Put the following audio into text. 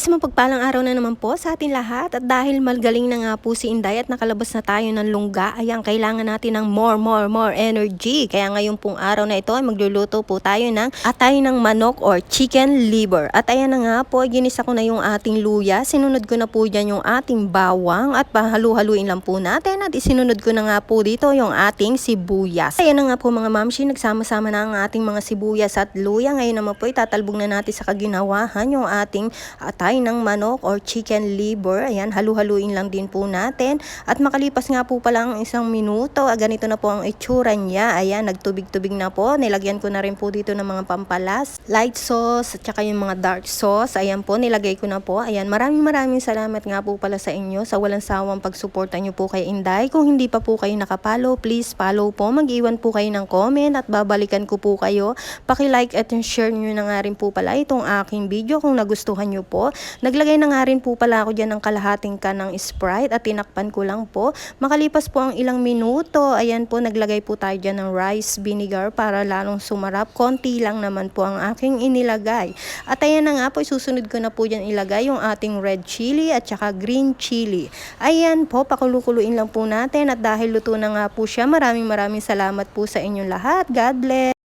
Isang mapagpalang araw na naman po sa atin lahat at dahil magaling na nga po si Inday at nakalabas na tayo ng lungga, ayan, kailangan natin ng more, more, more energy. Kaya ngayon pong araw na ito ay magluluto po tayo ng atay ng manok or chicken liver. At ayan na nga po, ginisa ko na yung ating luya. Sinunod ko na po dyan yung ating bawang at pahalu-haluin lang po natin at isinunod ko na nga po dito yung ating sibuyas. Ayan na nga po mga mamshi, nagsama-sama na ang ating mga sibuyas at luya. Ngayon naman po, itatalbog na natin sa kaginawahan yung ating atay ng manok or chicken liver. Ayan, halu-haluin lang din po natin. At makalipas nga po pala ang isang minuto, ah, ganito na po ang itsura niya. Ayan, nagtubig-tubig na po. Nilagyan ko na rin po dito ng mga pampalas, light sauce, at saka yung mga dark sauce. Ayan po, nilagay ko na po. Ayan, maraming maraming salamat nga po pala sa inyo sa walang sawang pagsuporta nyo po kay Inday. Kung hindi pa po kayo nakapalo, please follow po. Mag-iwan po kayo ng comment at babalikan ko po kayo. Paki-like at share nyo na nga rin po pala itong aking video kung nagustuhan nyo po. Naglagay na nga rin po pala ako dyan ng kalahating can ng Sprite at tinakpan ko lang po. Makalipas po ang ilang minuto, ayan po, naglagay po tayo dyan ng rice vinegar para lalong sumarap. Konti lang naman po ang aking inilagay. At ayan na nga po, susunod ko na po dyan ilagay yung ating red chili at saka green chili. Ayan po, pakulukuluin lang po natin at dahil luto na nga po siya, maraming maraming salamat po sa inyong lahat. God bless!